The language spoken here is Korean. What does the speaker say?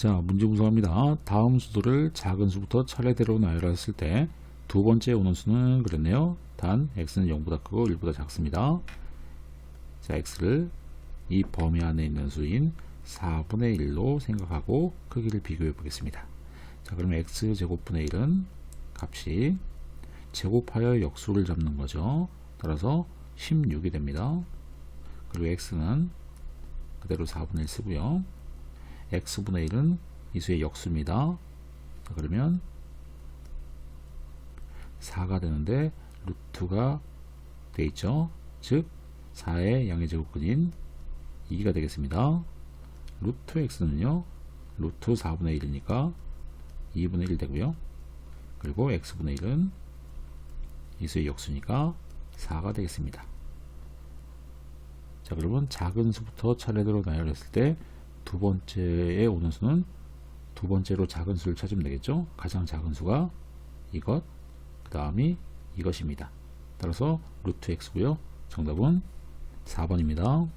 자, 문제 분석합니다. 다음 수들을 작은 수부터 차례대로 나열했을 때 두 번째 오는 수는 그랬네요. 단 x는 0보다 크고 1보다 작습니다. 자, x를 이 범위 안에 있는 수인 4분의 1로 생각하고 크기를 비교해 보겠습니다. 자, 그러면 x 제곱분의 1은 값이 제곱하여 역수를 잡는 거죠. 따라서 16이 됩니다. 그리고 x는 그대로 4분의 1 쓰고요. X분의 1은 이 수의 역수입니다. 자, 그러면 4가 되는데 루트가 돼 있죠. 즉 4의 양의 제곱근인 2가 되겠습니다. 루트 x는요. 루트 4분의 1이니까 2분의 1 되고요. 그리고 x분의 1은 이 수의 역수니까 4가 되겠습니다. 자, 그러면 작은 수부터 차례대로 나열했을 때 두 번째에 오는 수는 두 번째로 작은 수를 찾으면 되겠죠. 가장 작은 수가 이것, 그 다음이 이것입니다. 따라서 루트 x고요. 정답은 4번입니다.